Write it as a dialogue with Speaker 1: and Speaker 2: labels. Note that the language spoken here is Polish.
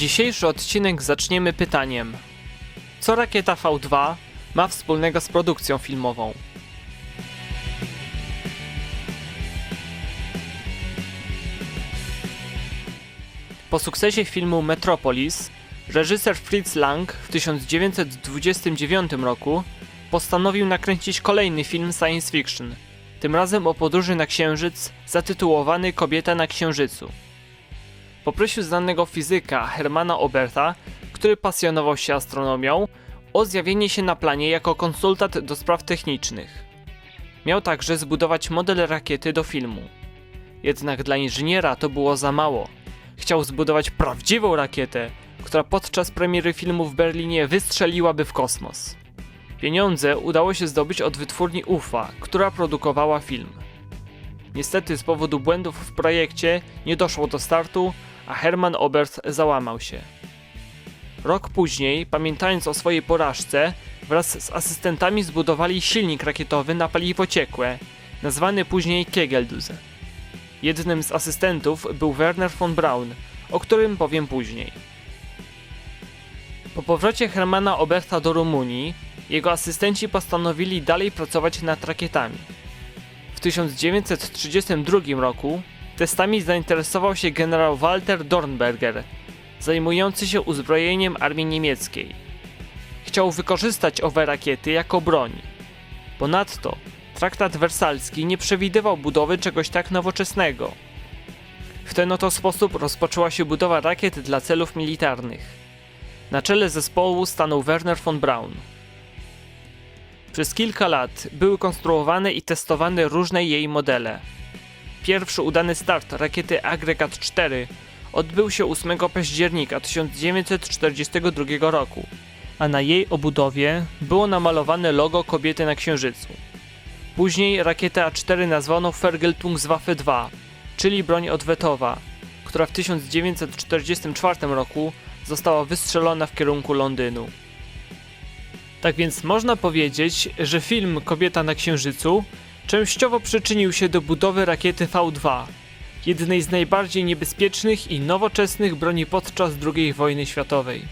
Speaker 1: Dzisiejszy odcinek zaczniemy pytaniem: Co rakieta V2 ma wspólnego z produkcją filmową? Po sukcesie filmu Metropolis, reżyser Fritz Lang w 1929 roku postanowił nakręcić kolejny film science fiction, tym razem o podróży na Księżyc zatytułowany Kobieta na Księżycu. Poprosił znanego fizyka Hermana Oberta, który pasjonował się astronomią, o zjawienie się na planie jako konsultant do spraw technicznych. Miał także zbudować model rakiety do filmu. Jednak dla inżyniera to było za mało. Chciał zbudować prawdziwą rakietę, która podczas premiery filmu w Berlinie wystrzeliłaby w kosmos. Pieniądze udało się zdobyć od wytwórni UFA, która produkowała film. Niestety z powodu błędów w projekcie nie doszło do startu, a Hermann Oberth załamał się. Rok później, pamiętając o swojej porażce, wraz z asystentami zbudowali silnik rakietowy na paliwo ciekłe, nazwany później Kegelduse. Jednym z asystentów był Werner von Braun, o którym powiem później. Po powrocie Hermana Oberta do Rumunii, jego asystenci postanowili dalej pracować nad rakietami. W 1932 roku testami zainteresował się generał Walter Dornberger, zajmujący się uzbrojeniem armii niemieckiej. Chciał wykorzystać owe rakiety jako broń. Ponadto traktat wersalski nie przewidywał budowy czegoś tak nowoczesnego. W ten oto sposób rozpoczęła się budowa rakiet dla celów militarnych. Na czele zespołu stanął Werner von Braun. Przez kilka lat były konstruowane i testowane różne jej modele. Pierwszy udany start rakiety Agregat 4 odbył się 8 października 1942 roku, a na jej obudowie było namalowane logo kobiety na księżycu. Później rakietę A4 nazwano Fergeltungswaffe 2, czyli broń odwetowa, która w 1944 roku została wystrzelona w kierunku Londynu. Tak więc można powiedzieć, że film Kobieta na Księżycu częściowo przyczynił się do budowy rakiety V2, jednej z najbardziej niebezpiecznych i nowoczesnych broni podczas II wojny światowej.